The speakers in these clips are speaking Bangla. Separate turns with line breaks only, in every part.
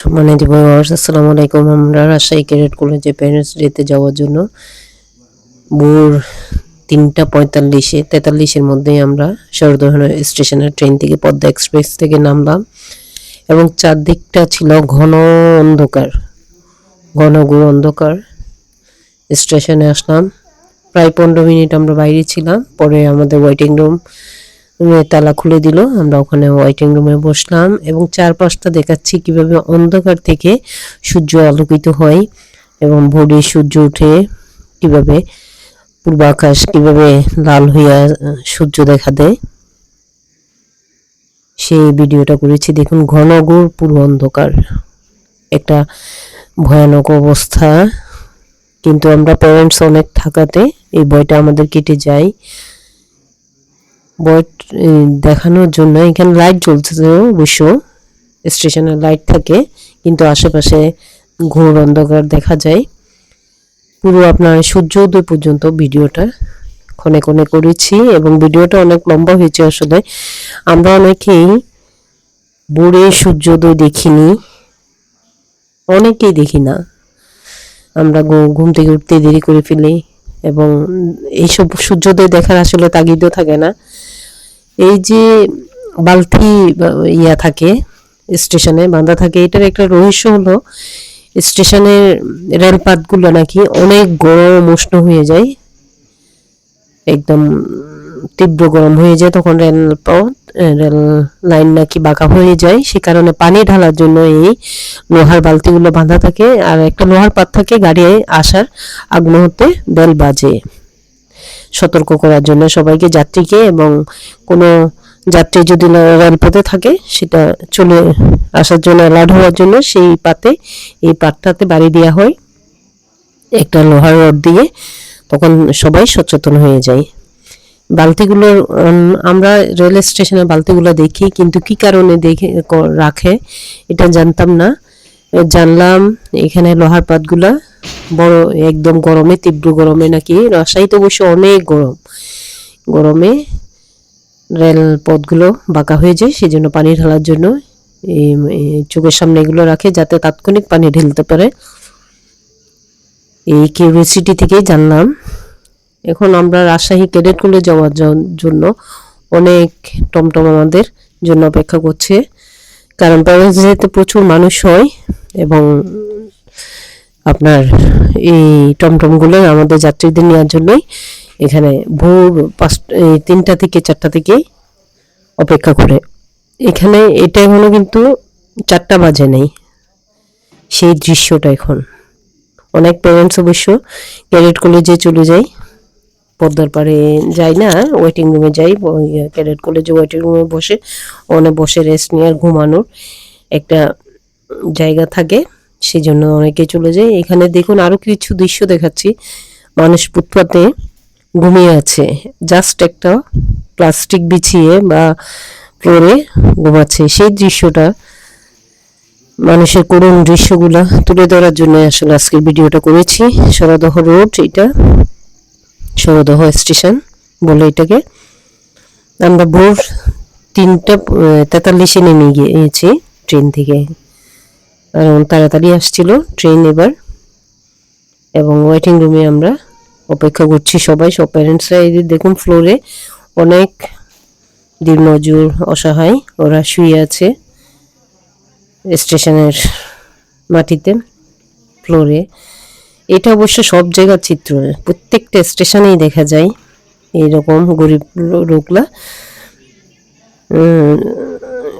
সম্মানিত ভিউয়ার্স আসসালামু। আলাইকুম আমরা রাজশাহী ক্যাডেট কলেজে প্যারেন্টস ডেতে যাওয়ার জন্য ভোর তিনটা পঁয়তাল্লিশে, তেতাল্লিশের মধ্যেই আমরা সরদহন স্টেশনের ট্রেন থেকে পদ্মা এক্সপ্রেস থেকে নামলাম এবং চারদিকটা ছিল ঘন অন্ধকার, ঘন ঘোর অন্ধকার। স্টেশনে আসলাম। প্রায় পনেরো মিনিট আমরা বাইরে ছিলাম। পরে আমাদের ওয়েটিং রুম তালা খুলে দিল। আমরা ওখানে ওয়েটিং রুমে বসলাম এবং চারপাশটা দেখাচ্ছি কীভাবে অন্ধকার থেকে সূর্য আলোকিত হয় এবং ভোরে সূর্য উঠে কীভাবে পূর্বাকাশ কীভাবে লাল হইয়া সূর্য দেখা দেয়। সেই ভিডিওটা করেছি। দেখুন, ঘন ঘোর পুরো অন্ধকার। একটা ভয়ানক অবস্থা। কিন্তু আমরা প্যারেন্টস অনেক থাকাতে এই বইটা আমাদের কেটে যায়। বই দেখানোর জন্য। এখানে লাইট জ্বলছে অবশ্য। স্টেশনে লাইট থাকে, কিন্তু আশেপাশে ঘোর অন্ধকার দেখা যায়। পুরো আপনার সূর্যোদয় পর্যন্ত ভিডিওটা ক্ষণে ক্ষণে করেছি, এবং ভিডিওটা অনেক লম্বা হয়েছে আসলে। আমরা অনেকেই বুড়ে সূর্যোদয় দেখিনি, অনেকেই দেখি না। আমরা ঘুম থেকে উঠতে দেরি করে ফেলি, এবং এইসব সূর্যোদয় দেখার আসলে তাগিদও থাকে না। এই যে বালতি ইয়া থাকে, স্টেশনে বাঁধা থাকে, এটার একটা রহস্য হলো, স্টেশনের রেলপাতগুলো নাকি অনেক গরম উষ্ণ হয়ে যায়, একদম তীব্র গরম হয়ে যায়, তখন রেলপথ রেল লাইন নাকি বাঁকা হয়ে যায়, সে কারণে পানি ঢালার জন্য এই লোহার বালতিগুলো বাঁধা থাকে, আর একটা লোহার পাত থাকে গাড়ি আসার আগ মুহূর্তে বেল বাজে। সতর্ক করার জন্য সবাইকে যাত্রীকে এবং কোনো যাত্রী যদি রেলপথে থাকে, সেটা চলে আসার জন্য অ্যালার্ট হওয়ার জন্য সেই পাতে, এই পাতটাতে বাড়ি দেওয়া হয়। একটা লোহার রড দিয়ে তখন সবাই সচেতন হয়ে যায়। বালতিগুলো আমরা রেল স্টেশনে বালতিগুলো দেখি, কিন্তু কি কারণে দেখে রাখে, এটা জানতাম না। জানলাম এখানে লোহার পাতগুলা বড়, একদম গরমে, তীব্র গরমে নাকি। রাজশাহী তো অবশ্য অনেক গরম। গরমে রেল পথগুলো বাঁকা হয়ে যায় সেই জন্য পানি ঢালার জন্য চোখের সামনে এগুলো রাখে, যাতে তাৎক্ষণিক পানি ঢেলতে পারে। এই কিউরিয়াসিটি থেকেই জানলাম। এখন আমরা রাজশাহী ক্যাডেট কলেজ যাওয়ার জন্য অনেক টমটম আমাদের জন্য অপেক্ষা করছে। কারণ যেহেতু প্রচুর মানুষ হয় এবং আপনার এই টমটমগুলো আমাদের যাত্রীদের নেওয়ার জন্যই এখানে ভোর পাঁচ, এই তিনটা থেকে চারটা থেকে অপেক্ষা করে। এখানে এটা এখনও কিন্তু চারটা বাজে নেই। সেই দৃশ্যটা এখন। অনেক প্যারেন্টস অবশ্য ক্যাডেট কলেজে চলে যায়। পদ্মার পাড়ে যাই না ওয়েটিং রুমে যাই ক্যাডেট কলেজে ওয়েটিং রুমে বসে অনেক বসে রেস্ট নিয়ে আর ঘুমানোর একটা জায়গা থাকে সেই জন্য অনেকে চলে যায়। এখানে দেখুন আরও কিছু দৃশ্য দেখাচ্ছি। মানুষ ফুটপাতে ঘুমিয়ে আছে। জাস্ট একটা প্লাস্টিক বিছিয়ে বা ফ্লোরে ঘুমাচ্ছে। সেই দৃশ্যটা মানুষের করুণ দৃশ্যগুলা তুলে ধরার জন্য আসলে আজকের ভিডিওটা করেছি। সরদহ রোড এটা সরদহ স্টেশন বলে এটাকে। আমরা ভোর তিনটা তেতাল্লিশে নেমে গিয়েছি ট্রেন থেকে। কারণ তাড়াতাড়ি আসছিল ট্রেন এবার। এবং ওয়েটিং রুমে আমরা অপেক্ষা করছি সবাই। সব প্যারেন্টসরা এই দেখুন ফ্লোরে অনেক দিনমজুর অসহায়। ওরা শুয়ে আছে স্টেশনের মাটিতে ফ্লোরে এটা অবশ্য সব জায়গার চিত্র। প্রত্যেকটা স্টেশনেই দেখা যায় এইরকম গরিব লো- লোকলা।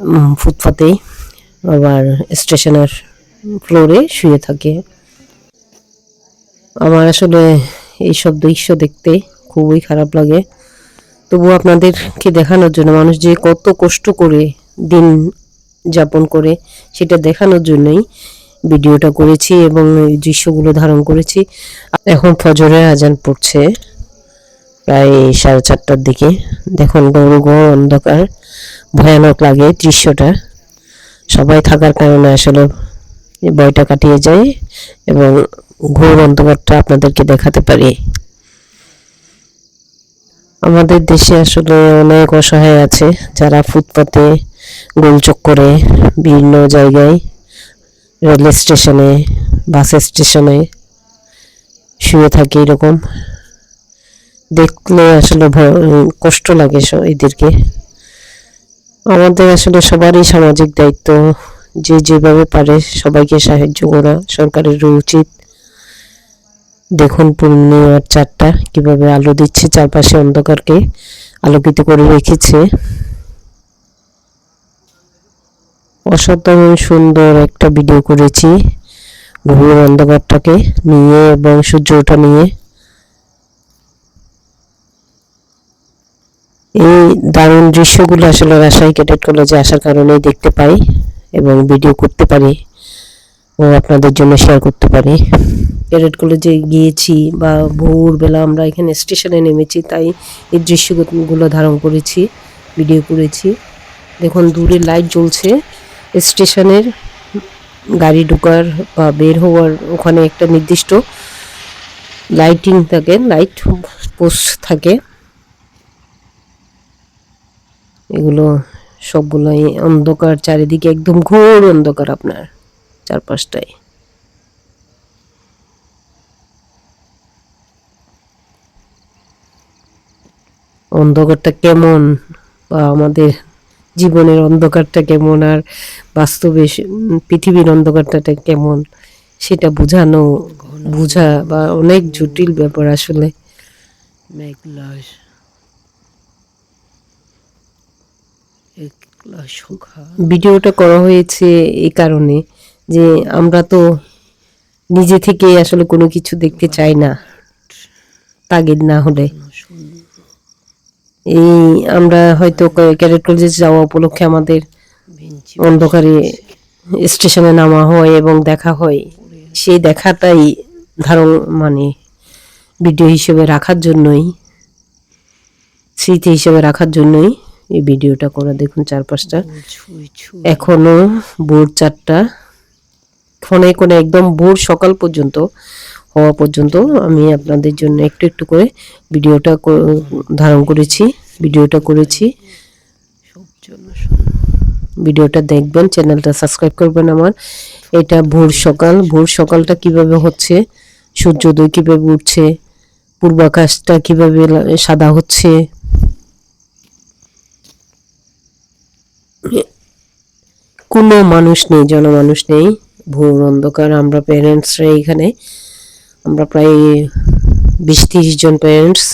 উম, ফুটপাতেই আবার স্টেশনের ফ্লোরে শুয়ে থাকে। আমার আসলে এইসব দৃশ্য দেখতে খুবই খারাপ লাগে। তবু আপনাদেরকে দেখানোর জন্য মানুষ যে কত কষ্ট করে দিন যাপন করে সেটা দেখানোর জন্যই ভিডিওটা করেছি এবং এই দৃশ্যগুলো ধারণ করেছি। এখন ফজরের আজান পড়ছে, প্রায় সাড়ে চারটার দিকে। দেখুন গরু গো অন্ধকার, ভয়ানক লাগে দৃশ্যটা। সবাই থাকার কারণে আসলে ভয়টা কাটিয়ে যায় এবং ঘোর অন্ধকারটা আপনাদেরকে দেখাতে পারি। আমাদের দেশে আসলে অনেক অসহায় আছে, যারা ফুটপাতে গোলচক্করে বিভিন্ন জায়গায় রেল স্টেশনে বাস স্টেশনে শুয়ে থাকে এরকম। দেখলে আসলে কষ্ট লাগে এদেরকে। আমাদের আসলে সবারই সামাজিক দায়িত্ব। যে যেভাবে পারে সবাইকে সাহায্য করা সরকারের উচিত। দেখুন পূর্ণিমার চারটা, কীভাবে আলো দিচ্ছে চারপাশে অন্ধকারকে, আলোকিত করে রেখেছে। অসাধারণ সুন্দর একটা ভিডিও করেছি। ঘুমের অন্ধকারটাকে নিয়ে এবং সূর্য ওঠা নিয়ে। এই দারুণ দৃশ্যগুলো আসলে রাজশাহী ক্যাডেট কলেজে আসার কারণেই দেখতে পাই এবং ভিডিও করতে পারি ও আপনাদের জন্য শেয়ার করতে পারি। ক্যাডেট কলেজে গিয়েছি বা ভোরবেলা আমরা এখানে স্টেশনে নেমেছি, তাই এই দৃশ্যগুলো ধারণ করেছি ভিডিও করেছি। দেখুন, দূরে লাইট জ্বলছে। স্টেশনের গাড়ি ঢোকার বা বের হওয়ার ওখানে একটা নির্দিষ্ট লাইটিং থাকে লাইট পোস্ট থাকে। এগুলো সবগুলোই অন্ধকার, চারিদিকে একদম ঘোর অন্ধকার আপনার চারপাশটায় অন্ধকারটা কেমন বা আমাদের জীবনের অন্ধকারটা কেমন আর বাস্তবে পৃথিবীর অন্ধকারটা কেমন সেটা বোঝানো বোঝা বা অনেক জটিল ব্যাপার আসলে। ভিডিওটা করা হয়েছে এই কারণে যে আমরা তো নিজে থেকে আসলে কোনো কিছু দেখতে চাই না তাগিদ না হলে। এই আমরা হয়তো ক্যাডেট কলেজে যাওয়া উপলক্ষে আমাদের অন্ধকারে স্টেশনে নামা হয় এবং দেখা হয়। সেই দেখাটাই ধারণ মানে ভিডিও হিসেবে রাখার জন্যই, স্মৃতি হিসেবে রাখার জন্যই এই ভিডিওটা করা। দেখুন চারপাশটা। এখনও ভোর চারটা। ক্ষণে ক্ষণে একদম ভোর সকাল পর্যন্ত হওয়া পর্যন্ত আমি আপনাদের জন্য একটু একটু করে ভিডিওটা ধারণ করেছি, ভিডিওটা করেছি। ভিডিওটা দেখবেন, চ্যানেলটা সাবস্ক্রাইব করবেন আমার। এটা ভোর সকাল, ভোর সকালটা কীভাবে হচ্ছে, সূর্যোদয় কীভাবে উঠছে, পূর্বাকাশটা কীভাবে সাদা হচ্ছে। কোনো মানুষ নেই, জনমানুষ নেই, ভোর অন্ধকার, আমরা প্যারেন্টসরা এখানে আমরা প্রায় বিশ তিরিশ জন প্যারেন্টস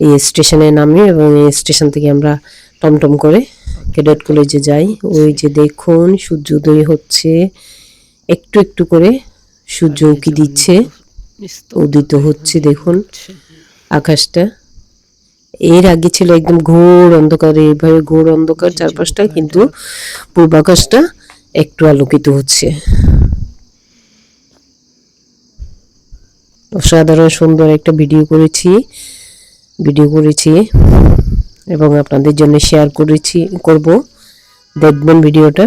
এই স্টেশনে নামি এবং এই স্টেশন থেকে আমরা টমটম করে ক্যাডেট কলেজে যাই। ওই যে দেখুন সূর্যোদয় হচ্ছে। একটু একটু করে সূর্য উকি দিচ্ছে। উদিত হচ্ছে দেখুন। আকাশটা এর আগে ছিল একদম ঘোর অন্ধকার এইভাবে ঘোর অন্ধকার চারপাশটা কিন্তু পূর্বাকাশটা একটু আলোকিত হচ্ছে। অসাধারণ সুন্দর একটা ভিডিও করেছি ভিডিও করেছি এবং আপনাদের জন্য শেয়ার করেছি করব দেখবেন ভিডিওটা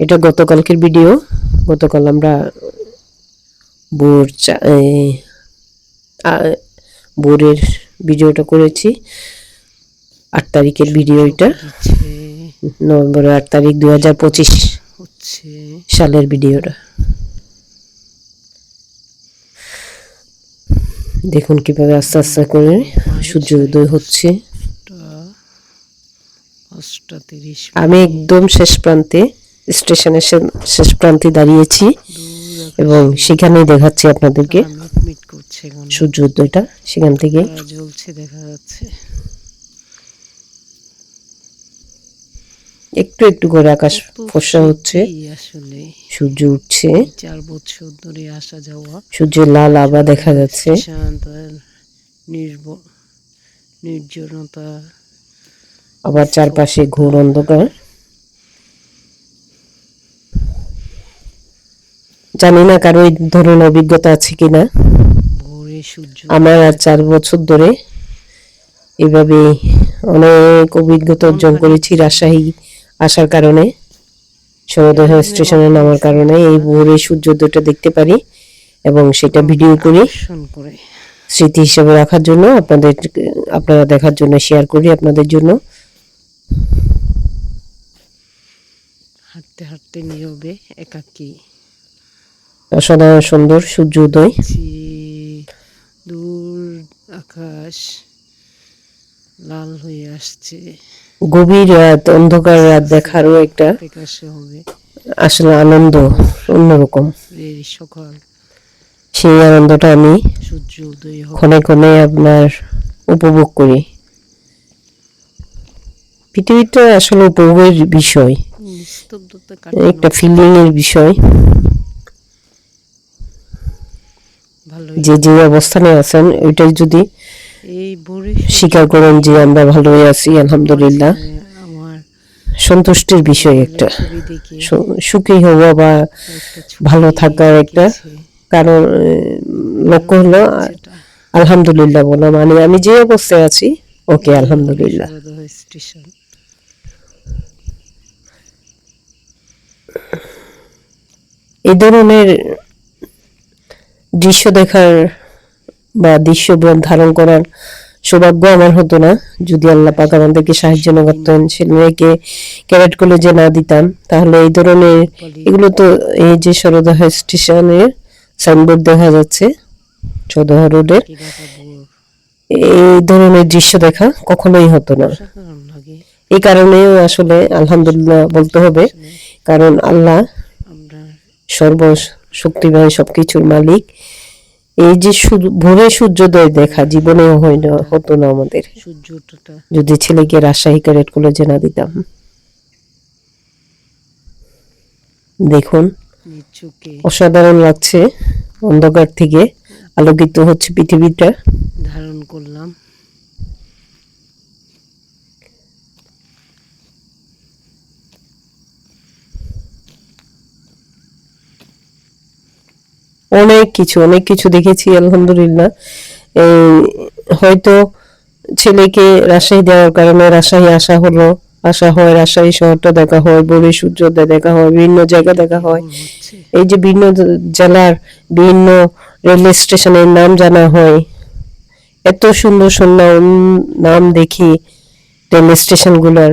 এটা গতকালকের ভিডিও গতকাল আমরা বোর বোরের ভিডিওটা করেছি। আট তারিখের ভিডিও এটা। নভেম্বরের আট তারিখ দু হাজার পঁচিশ
হচ্ছে
সালের ভিডিওটা দেখুন কীভাবে আস্তে আস্তে করে সূর্য উদয় হচ্ছে। আমি একদম শেষ প্রান্তে, স্টেশনের শেষ প্রান্তে দাঁড়িয়েছি এবং সেখানেই দেখাচ্ছি আপনাদেরকে। সূর্য উদয়টা সেখান থেকে
জ্বলছে দেখা যাচ্ছে
একটু একটু করে আকাশ ফর্সা হচ্ছে।
আসলে
সূর্য উঠছে।
চার বছর ধরে আসা যাওয়া।
সূর্যের লাল আভা দেখা যাচ্ছে।
নির্জনতা।
আবার চারপাশে ঘোর অন্ধকার। জানি না কারও এই ধরনের অভিজ্ঞতা আছে কিনা। আমার আর চার বছর ধরে এভাবে অনেক অভিজ্ঞতা অর্জন করেছি রাজশাহী আসার কারণে। সমুদ্র স্টেশনে নামার কারণে এই ভোরে সূর্যোদয়টা দেখতে পারি এবং সেটা ভিডিও করি। স্মৃতি হিসেবে রাখার জন্য আপনাদের আপনারা দেখার জন্য শেয়ার করি আপনাদের জন্য।
হাঁটতে হাঁটতে হাঁটতে নীরবে একাকী।
অসাধারণ সুন্দর সূর্য উদয়।
দূর আকাশ লাল হয়ে আসছে।
গভীর রাত অন্ধকার রাত দেখারও একটা আসলে আনন্দ অন্যরকম
সকাল
সেই আনন্দটা আমি
সূর্য উদয়
ক্ষণে ক্ষণে আপনার উপভোগ করি। পৃথিবীটা আসলে উপভোগের বিষয়। একটা ফিলিং এর বিষয়।
ভালো
যে যে অবস্থানে আছেন ওইটাই যদি স্বীকার করেন যে আমরা ভালোই আছি আলহামদুলিল্লাহ। সন্তুষ্টির বিষয় একটা। সুখী হওয়া বা ভালো থাকার একটা কারণ লক্ষ্য হলো আলহামদুলিল্লাহ বলো মানে আমি যে অবস্থায় আছি ওকে আলহামদুলিল্লাহ। এই ধরনের দৃশ্য দেখার বা দৃশ্য ধারণ করার সৌভাগ্য আমার হতো না। যদি আল্লাহ পাক আমাদেরকে সাহায্য না করতেন ছেলেমেয়েকে ক্যারেট কলেজে না দিতাম, তাহলে এই ধরনের এগুলো তো এই যে সরদাহ স্টেশনের সাইনবোর্ড দেখা যাচ্ছে চৌদহ রোডের, এই ধরনের দৃশ্য দেখা কখনোই হতো না। এই কারণেও আসলে আলহামদুলিল্লাহ বলতে হবে, কারণ আল্লাহ সর্ব শক্তিময় সবকিছুর মালিক। এই যে ভোরে সূর্যোদয় দেখা জীবনেও হয় না হতো না আমাদের।
সূর্যটা।
যদি ছেলেকে রাজশাহী ক্যারেট কলেজে না দিতাম। দেখুন অসাধারণ লাগছে। অন্ধকার থেকে আলোকিত হচ্ছে পৃথিবীটা।
ধারণ করলাম।
অনেক কিছু অনেক কিছু দেখেছি আলহামদুলিল্লাহ। এই হয়তো ছেলেকে রাজশাহী দেওয়ার কারণে রাজশাহী আসা হলো আসা হয় রাজশাহী শহরটা দেখা হয় বড়ি সূর্যোদয় দেখা হয় বিভিন্ন জায়গা দেখা হয়। এই যে বিভিন্ন জেলার বিভিন্ন রেলওয়ে স্টেশনের নাম জানা হয় এত সুন্দর সুন্দর নাম দেখি রেল স্টেশনগুলোর।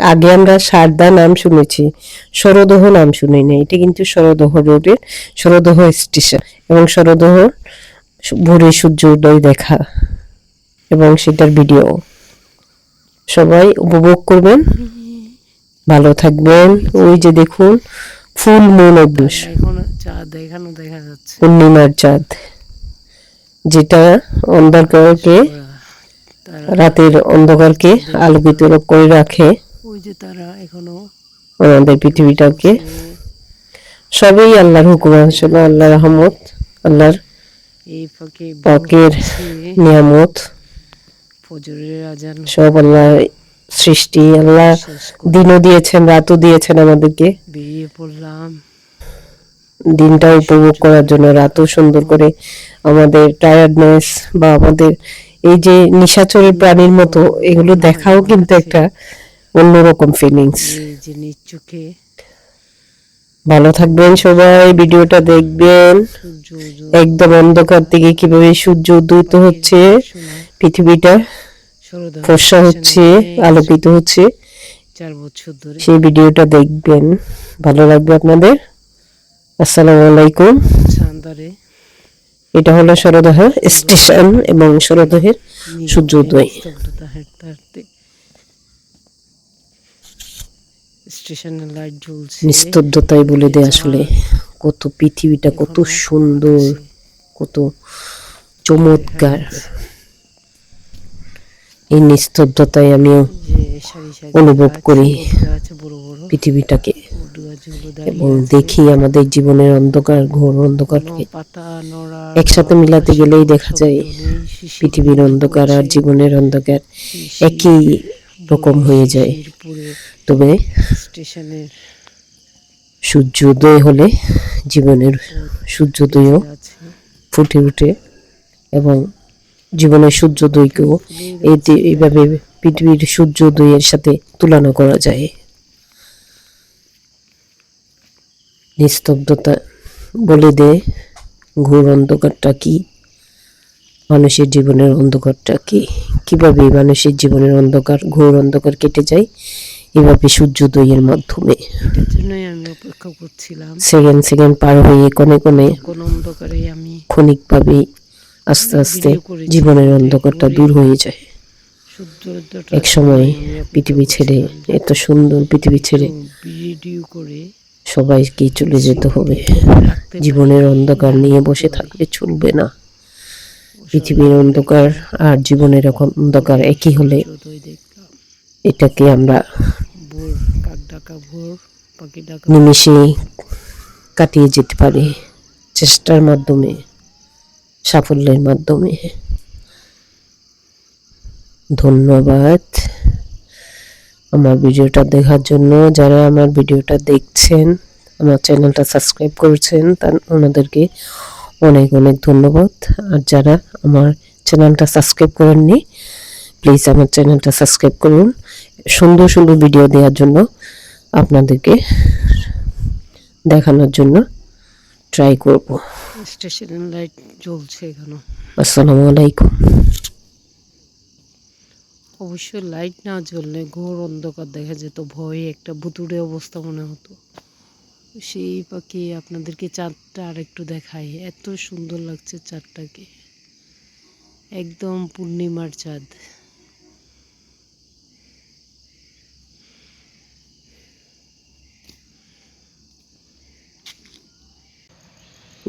আগে আমরা সারদা নাম শুনেছি সরদহ নাম শুনি শুনিনি এটা কিন্তু সরদহ রোডের সরদহ স্টেশন এবং সরদহ ভোরে সূর্য উদয় দেখা এবং সেটার ভিডিও। সবাই উপভোগ করবেন। ভালো থাকবেন। ওই যে দেখুন ফুল মুন অভ্যাস পূর্ণিমার চাঁদ যেটা অন্ধকারকে রাতের অন্ধকারকে আলোকিত করে রাখে।
যে তারা এখনও
আমাদের পৃথিবীটাকে সবই আল্লাহর হুকুম আসলে আল্লাহর রহমত আল্লাহর
এই ফাঁকে
পাকের নিয়ামত।
ফজরের আজান
সব আল্লাহ সৃষ্টি আল্লাহ দিনও দিয়েছেন রাতও দিয়েছেন আমাদেরকে।
বেরিয়ে পড়লাম।
দিনটা উপভোগ করার জন্য রাতও সুন্দর করে আমাদের টায়ার্ডনেস বা আমাদের এই যে নিশাচরের প্রাণীর মতো এগুলো দেখাও কিন্তু একটা অন্যরকম ফিলিংস
যে নিচুকে
ভালো থাকবেন সবাই ভিডিওটা দেখবেন। একদম অন্ধকার থেকে কীভাবে সূর্য উদয়িত হচ্ছে পৃথিবীটা ফর্সা হচ্ছে আলোকিত হচ্ছে।
চার বছর ধরে।
সেই ভিডিওটা দেখবেন। ভালো লাগবে আপনাদের? আসসালামু আলাইকুম। এটা হলো সরদহ স্টেশন এবং সরদহের সূর্যোদয়।
স্তব্ধতা হাঁটতে হাঁটতে স্টেশনে লাইট জ্বলছে।
নিস্তব্ধতাই বলে দেয় আসলে কত পৃথিবীটা কত সুন্দর কত চমৎকার। এই নিস্তব্ধতায় আমিও অনুভব করি। পৃথিবীটাকে। এবং দেখি আমাদের জীবনের অন্ধকার ঘোর
কোনো
অন্ধকারকে একসাথে মিলাতে গেলেই দেখা যায় পৃথিবীর অন্ধকার আর জীবনের অন্ধকার একই রকম হয়ে যায়। তবে
স্টেশনের
সূর্যোদয় হলে জীবনের সূর্যোদয়ও ফুটে ওঠে এবং জীবনের সূর্যোদয়কেও এইভাবে পৃথিবীর সূর্যোদয়ের সাথে তুলনা করা যায়। নিস্তব্ধতা বলে দে ঘোর অন্ধকারটা কি? মানুষের জীবনের অন্ধকারটা কি? কীভাবে মানুষের জীবনের অন্ধকার ঘোর অন্ধকার কেটে যায়? এভাবে সূর্যোদয়ের মাধ্যমে
জন্যই আমি অপেক্ষা করছিলাম।
সেকেন্ড সেকেন্ড পার হয়ে কোনে কোনে
কোন অন্ধকারে আমি
ক্ষণিকভাবে আস্তে আস্তে জীবনের অন্ধকারটা দূর হয়ে যায়। এক সময় পৃথিবী ছেড়ে এত সুন্দর পৃথিবী ছেড়ে
ভিডিও করে
সবাইকে চলে যেতে হবে। জীবনের অন্ধকার নিয়ে বসে থাকলে চলবে না। পৃথিবীর অন্ধকার আর জীবনের অন্ধকার একই হলে এটাকে আমরা নিমিষে কাটিয়ে যেতে পারি চেষ্টার মাধ্যমে সাফল্যের মাধ্যমে। ধন্যবাদ আমার ভিডিওটা দেখার জন্য। যারা আমার ভিডিওটা দেখছেন আমার চ্যানেলটা সাবস্ক্রাইব করেছেন তার ওনাদেরকে অনেক অনেক ধন্যবাদ। আর যারা আমার চ্যানেলটা সাবস্ক্রাইব করেননি প্লিজ আমার চ্যানেলটা সাবস্ক্রাইব করুন। সুন্দর সুন্দর ভিডিও দেওয়ার জন্য আপনাদেরকে দেখানোর জন্য ট্রাই করব।
স্টেশনের লাইট জ্বলছে এখানে।
আসসালামু আলাইকুম।
অবশ্য লাইট না জ্বললে ঘোর অন্ধকার দেখা যেত ভয়ে একটা ভুতুড়ে অবস্থা মনে হতো। সেই পাখি আপনাদেরকে চাঁদটা আর একটু দেখাই এত সুন্দর লাগছে চাঁদটাকে। একদম পূর্ণিমার চাঁদ।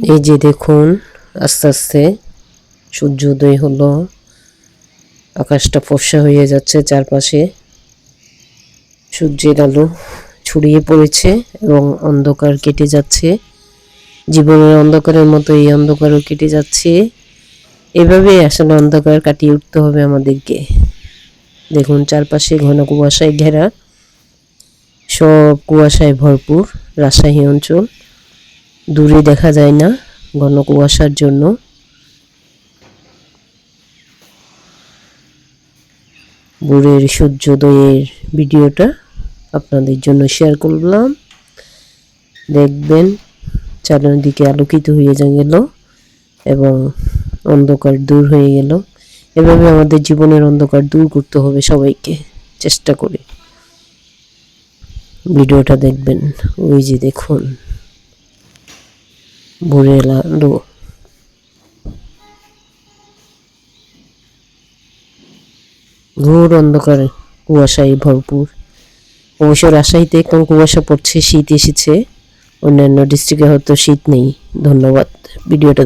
এই যে দেখুন, আস্তে আস্তে সূর্যোদয় হলো, আকাশটা ফর্সা হয়ে যাচ্ছে চারপাশে। সূর্যের আলো ছড়িয়ে পড়েছে এবং অন্ধকার কেটে যাচ্ছে। জীবনের অন্ধকারের মতো এই অন্ধকারও কেটে যাচ্ছে। এভাবে আসলে অন্ধকার কাটিয়ে উঠতে হবে আমাদেরকে। দেখুন, চারপাশে ঘন কুয়াশায় ঘেরা, সব কুয়াশায় ভরপুর রাজশাহী অঞ্চল। দূরে দেখা যায় না ঘন কুয়াশার জন্য। ভোরের সূর্যোদয়ের ভিডিওটা আপনাদের জন্য শেয়ার করলাম। দেখবেন চারিদিকে আলোকিত হয়ে গেল এবং অন্ধকার দূর হয়ে গেল। এভাবে আমাদের জীবনের অন্ধকার দূর করতে হবে সবাইকে, চেষ্টা করে। ভিডিওটা দেখবেন, ওই যে দেখুন। ভোরের আলো ঘোর অন্ধকার কুয়াশায় ভরপুর। অবশ্য রাজশাহীতে কোন কুয়াশা পড়ছে, শীত এসেছে। অন্যান্য ডিস্ট্রিক্টে হয়তো শীত নেই। ধন্যবাদ। ভিডিওটা